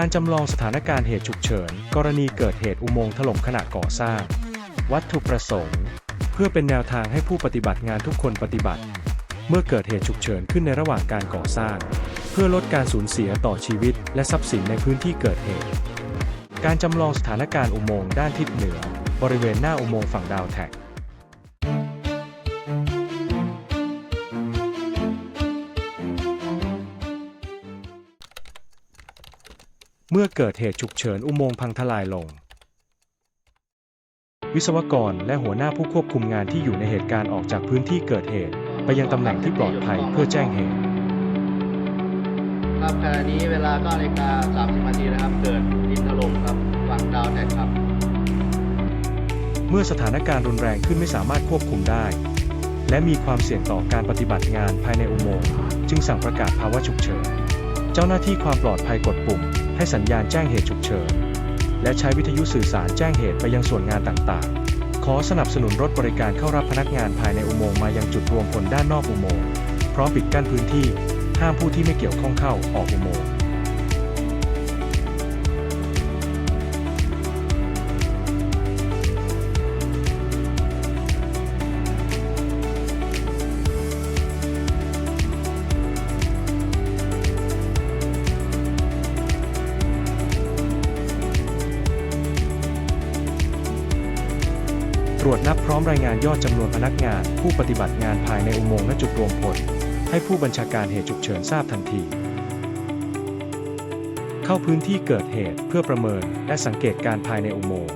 การจำลองสถานการณ์เหตุฉุกเฉิน กรณีเกิดเหตุอุโมงค์ถล่มขณะก่อสร้าง วัตถุประสงค์ เพื่อเป็นแนวทางให้ผู้ปฏิบัติงานทุกคนปฏิบัติ เมื่อเกิดเหตุฉุกเฉินขึ้นในระหว่างการก่อสร้าง เพื่อลดการสูญเสียต่อชีวิต และทรัพย์สินในพื้นที่เกิดเหตุ การจำลองสถานการณ์อุโมงค์ด้านทิศเหนือ บริเวณหน้าอุโมงค์ฝั่งดาวแท็ก เมื่อเกิดเหตุฉุกเฉินอุโมงค์พังทลายลง วิศวกรและหัวหน้าผู้ควบคุมงานที่อยู่ในเหตุการณ์ออกจากพื้นที่เกิดเหตุ ไปยังตำแหน่งที่ปลอดภัยเพื่อแจ้งเหตุ ครับขณะนี้เวลา9นาฬิกา30นาทีนะครับ เกิดดินถล่มครับฝั่งดาวแท็กครับ เมื่อสถานการณ์รุนแรงขึ้นไม่สามารถควบคุมได้ และมีความเสี่ยงต่อการปฏิบัติงานภายในอุโมงค์จึงสั่งประกาศภาวะฉุกเฉิน เจ้าหน้าที่ความปลอดภัยกดปุ่ม ให้สัญญาณแจ้งเหตุฉุกเฉิน และใช้วิทยุสื่อสารแจ้งเหตุไปยังส่วนงานต่างๆ ขอสนับสนุนรถบริการเข้ารับพนักงานภายในอุโมงค์มายังจุดรวมพลด้านนอกอุโมงค์พร้อมปิดกั้นพื้นที่ ห้ามผู้ที่ไม่เกี่ยวข้องเข้าออกอุโมงค์ รวจนับพร้อมรายงานยอดจำนวนพนักงาน ผู้ปฏิบัติงานภายในอุโมงค์และจุดรวมพล ให้ผู้บัญชาการเหตุฉุกเฉินทราบทันที เข้าพื้นที่เกิดเหตุเพื่อประเมินและสังเกตการภายในอุโมงค์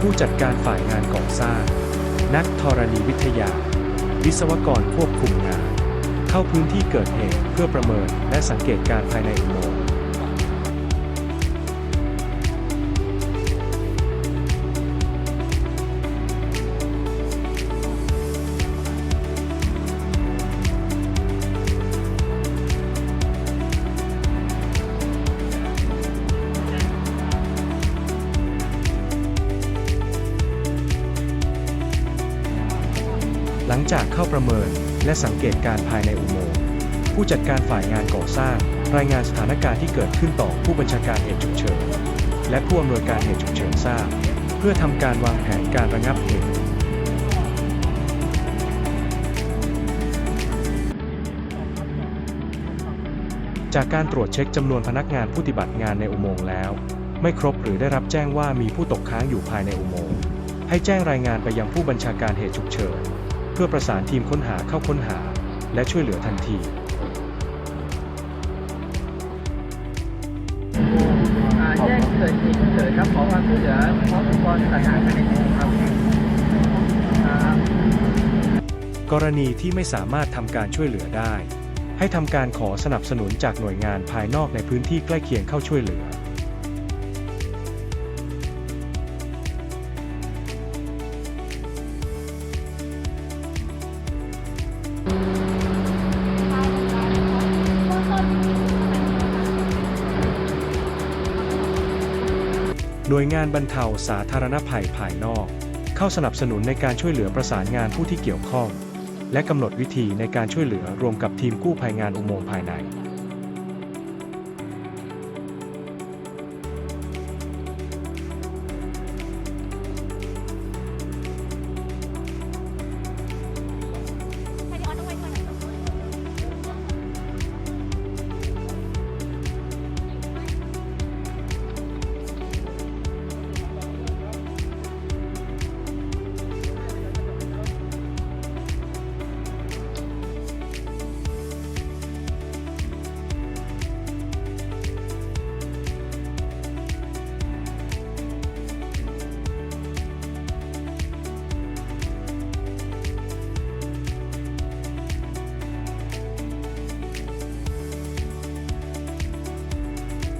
ผู้จัดการฝ่ายงานก่อสร้าง นักธรณีวิทยา วิศวกรควบคุมงาน เข้าพื้นที่เกิดเหตุเพื่อประเมินและสังเกตการภายในอุโมงค์ จากเข้าประเมิน และสังเกตการภายในอุโมงค์ผู้จัดการฝ่ายงานก่อสร้าง รายงานสถานการณ์ที่เกิดขึ้นต่อผู้บัญชาการเหตุฉุกเฉินและผู้อำนวยการเหตุฉุกเฉินทราบ เพื่อทำการวางแผนการระงับเหตุจากการตรวจเช็คจำนวนพนักงานผู้ปฏิบัติงานในอุโมงค์แล้ว ไม่ครบหรือได้รับแจ้งว่ามีผู้ตกค้างอยู่ภายในอุโมงค์ให้แจ้งรายงานไปยังผู้บัญชาการเหตุฉุกเฉิน เพื่อประสานทีมค้นหาเข้าค้นหา และช่วยเหลือทันที อ่าแจ้งเกิดเหตุฉุกเฉินครับขอความช่วยเหลือพร้อมอุปกรณ์ต่างๆภายในห้องครับครับ กรณีที่ไม่สามารถทำการช่วยเหลือได้ ให้ทำการขอสนับสนุนจากหน่วยงานภายนอกในพื้นที่ใกล้เคียงเข้าช่วยเหลือ หน่วยงานบรรเทาสาธารณภัยภายนอก เข้าสนับสนุนในการช่วยเหลือประสานงานผู้ที่เกี่ยวข้อง และกำหนดวิธีในการช่วยเหลือรวมกับทีมกู้ภัยงานอุโมงค์ภายใน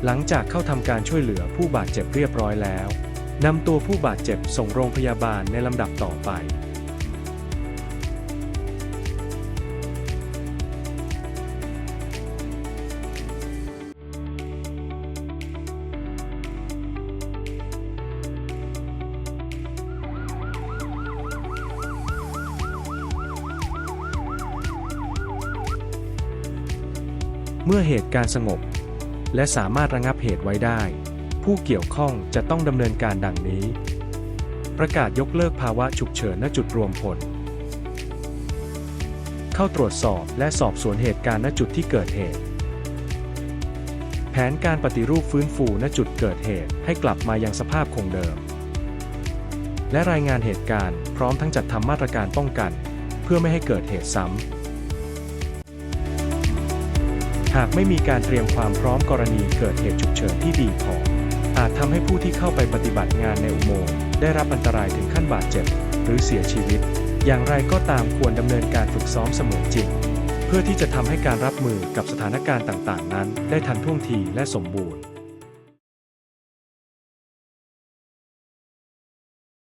หลังจากเข้าทำการช่วยเหลือผู้บาดเจ็บเรียบร้อยแล้วนำตัวผู้บาดเจ็บส่งโรงพยาบาลในลำดับต่อไป เมื่อเหตุการณ์สงบ และสามารถระงับเหตุไว้ได้ ผู้เกี่ยวข้องจะต้องดำเนินการดังนี้ ประกาศยกเลิกภาวะฉุกเฉินณจุดรวมพล เข้าตรวจสอบและสอบสวนเหตุการณ์ณจุดที่เกิดเหตุ แผนการปฏิรูปฟื้นฟูณจุดเกิดเหตุให้กลับมายังสภาพคงเดิม และรายงานเหตุการณ์พร้อมทั้งจัดทำมาตรการป้องกัน เพื่อไม่ให้เกิดเหตุซ้ำ หากไม่มีการเตรียมความพร้อมกรณีเกิดเหตุฉุกเฉินที่ดีพอ อาจทำให้ผู้ที่เข้าไปปฏิบัติงานในอุโมงค์ได้รับอันตรายถึงขั้นบาดเจ็บ หรือเสียชีวิต อย่างไรก็ตามควรดำเนินการฝึกซ้อมเสมือนจริง เพื่อที่จะทำให้การรับมือกับสถานการณ์ต่างๆ นั้น ได้ทันท่วงทีและสมบูรณ์